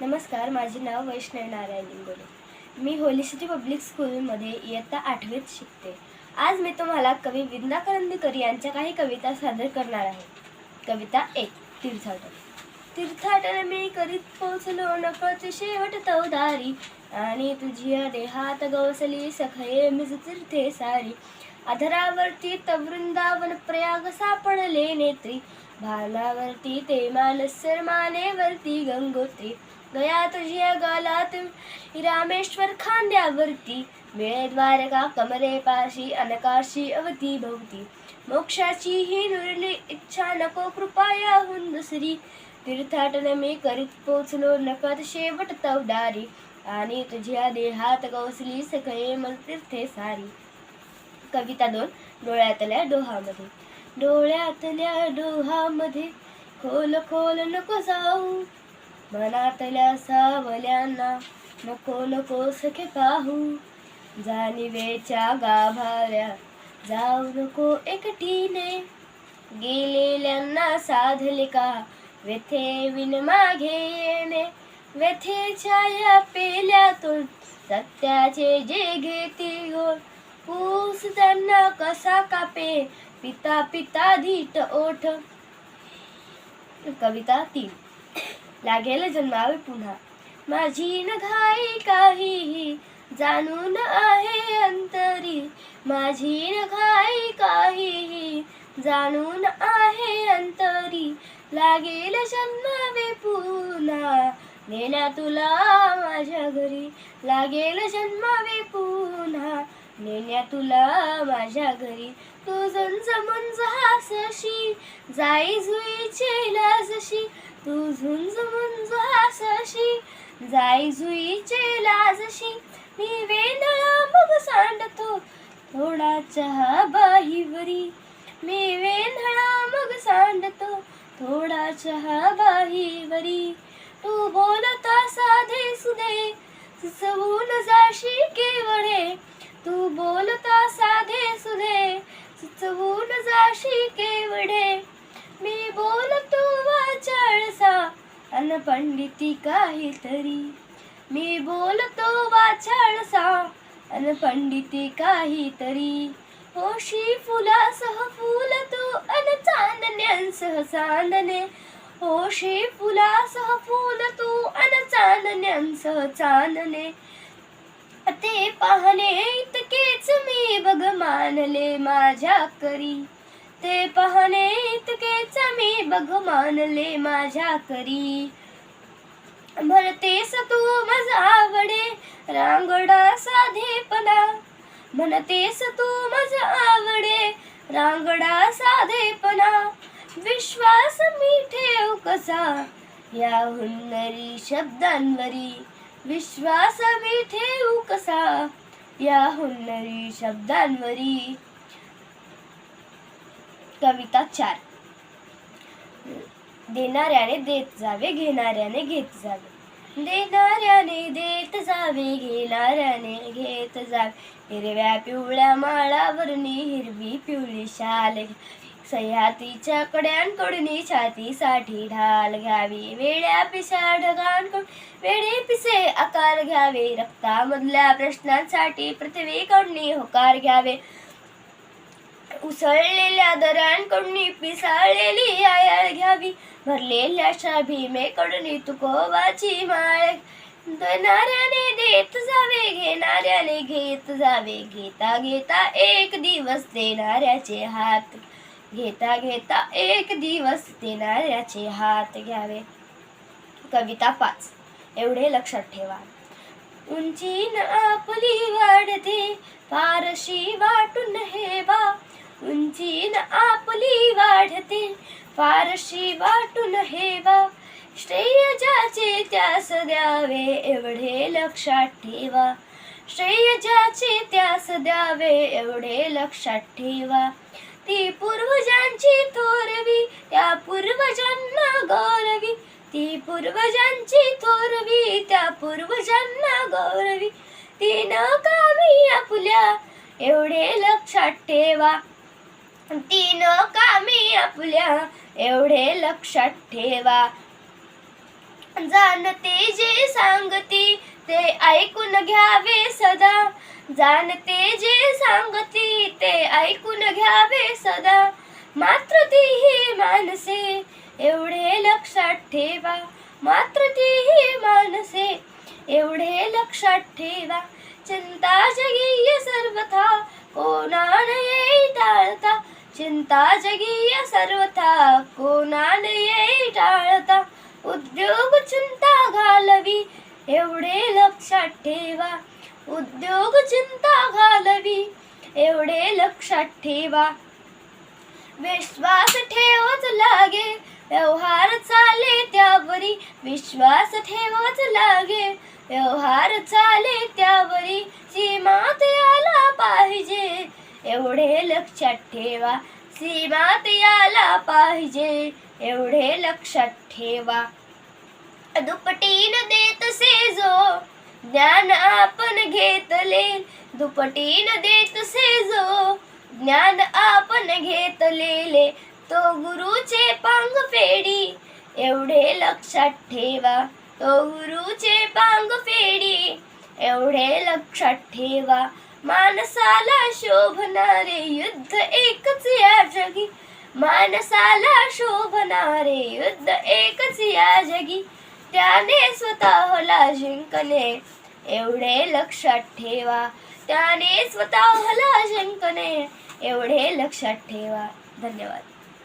नमस्कार माझे नाव वैष्णव नारायण लिंगोले मी होली सिटी पब्लिक स्कूलमध्ये इयत्ता आठवीत शिकते. आज मी तुम्हाला कवी विंदा करंदीकर यांच्या काही कविता सादर करणार आहे. कविता एक तीर्थाटन. तीर्थाटन मी करीत पोचलो नकळत शेवट तवदारी. आणि तुझी देहात गवसली सखये मिज तीर्थे सारी. अधरावरती तवृंदावन प्रयाग सापडले नेत्री. भानावरती ते मानसर मानेवरती गंगोत्री. गया तुझ्या गालात. रामेश्वर खांद्यावरती. मिळे द्वारका कमरे पाशी अनकाशी अवती भवती. मोक्षाची ही नुरली इच्छा नको कृपायाहून दुसरी. तीर्थाटन मी करीत पोचलो नकत शेवट तवदारी आणि तुझ्या देहात कौसली सखये मग तीर्थे सारी. कविता दोन डोळ्यातल्या डोहामध्ये. डोळ्यातल्या डोहामध्ये खोल खोल नको जाऊ. मनातल्या सावल्यांना नको नको सखे पाहू. जाणीवेच्या गाभाऱ्या जाऊ नको एकटीने. गेलेल्यांना साधले का? व्यथे विन मागे येणे. व्यथेच्या या पेल्यातून सत्याचे जे घेती गोड पूस त्यांना कसा कापे? पिता पिता धीट ओठ. कविता तीन. लागेल जन्मावे पुन्हा. माझी न घाई काहीही जाणून आहे अंतरी. माझी न घाई काहीही जाणून आहे अंतरी. लागेल जन्मावे पुन्हा नेण्या तुला माझ्या घरी. लागेल जन्मावे पुन्हा नेण्या तुला माझ्या घरी. तू झुंज जशी जाई जुईचे लाजशी तू झुंज जशी जाई जुईचे लाजशी मी वेंदळा मग सांडतो थोडा चहा बाहीवरी. मी वेंधळा मग सांडतो थोडा चहा बाहीवरी. तू बोलता साधे सुदे सुचवून जाशी केवळे तू बोलता साधे सुधे सुचवून जाशी केवढे. मी बोलतो वाचाळसा अन पंडिती काहीतरी. मी बोलतो वाचाळसा अन पंडिती काहीतरी. होशी फुलासह फुल तू अन चांदण्यांसह चांदणे. होशी फुलासह फुल तू अन चांदण्यांसह चांदणे. ते पाहणे इतकेच मी बघ मानले माझ्या करी. ते पाहणे इतकेच मी बघ मानले माझ्या करी. म्हणतेस तू माझा आवडे रांगडा साधेपणा. म्हणतेस तू माझा आवडे रांगडा साधेपणा. विश्वास मी ठेव कसा? या हुन्नरी शब्दांवरी. विश्वास मी ठेवू कसा? या हुन्नरी शब्दांवरी. कविता चार. देणाऱ्याने देत जावे घेणाऱ्याने घेत जावे. देणाऱ्याने देत जावे घेणाऱ्याने घेत जावे. हिरव्या पिवळ्या माळावरणी हिरवी पिवळी शाल सह्यातीच्या कड्यांकडून छातीसाठी ढाल घ्यावी. वेड्या पिशा ढगांकडून वेडे पिसे आकार घ्यावे. रक्तामधल्या प्रश्नांसाठी पृथ्वीकडून होकार घ्यावे. उसळलेल्या दऱ्यांकडून पिसाळलेली आयाळ घ्यावी. भरलेल्या शाभीमेकडून तुकोबाची माळ देणाऱ्याने देत जावे घेणाऱ्याने घेत जावे. घेता घेता एक दिवस देणाऱ्याचे हात घेता घेता एक दिवस देणाऱ्याचे हात घ्यावे. कविता पाच. एवढे लक्षात ठेवा. उंचीन आपली वाढते फारशी वाटून हे बा उंचीन आपली वाढते फारशी वाटून हे बा श्रेय ज्याचे त्यास द्यावे एवढे लक्षात ठेवा. श्रेय ज्याचे त्यास द्यावे एवढे लक्षात ठेवा. ती पूर्वजांची थोरवी त्या पूर्वजांना गौरवी. ती पूर्वजांची थोरवी त्या पूर्वजांना गौरवी. ती न कामी आपल्या एवढे लक्षात ठेवा. ती न कामी आपल्या एवढे लक्षात ठेवा. जाणते जे सांगती ते ऐकून घ्यावे सदा. जाणते जे सांगती ते ऐकून घ्यावे सदा. मात्र ती ही मानसे एवढे लक्षात ठेवा. मात्र ती ही मानसे एवढे लक्षात ठेवा. चिंता जगीय सर्वथा कोणा येई टाळता? चिंता जगीय सर्वथा कोणा येई टाळता? उद्योग चिंता घालवी एवढे लक्षात ठेवा. उद्योग चिंता घालवी एवढे लक्षात ठेवा. विश्वास ठेवच लागे व्यवहार चाले त्यावरी. विश्वास ठेवच लागे व्यवहार चाले त्यावरी. सीमात याला पाहिजे एवढे लक्षात ठेवा. सीमात याला पाहिजे एवढे लक्षात ठेवा. दुपटीन देतसे जो ज्ञान आपण घेतले दुपटीन देतसे जो ज्ञान आपण घेतलेले तो गुरुचे पांग फेडी. एवढे लक्षात ठेवा तो गुरुचे पांग फेडी. एवढे लक्षात ठेवा माणसाला शोभणारे युद्ध एकच या जगी. माणसाला शोभणारे युद्ध एकच या जगी. त्याने स्वतःला जिंकणे एवढे लक्षात ठेवा. त्याने स्वतःला जिंकणे एवढे लक्षात ठेवा. धन्यवाद.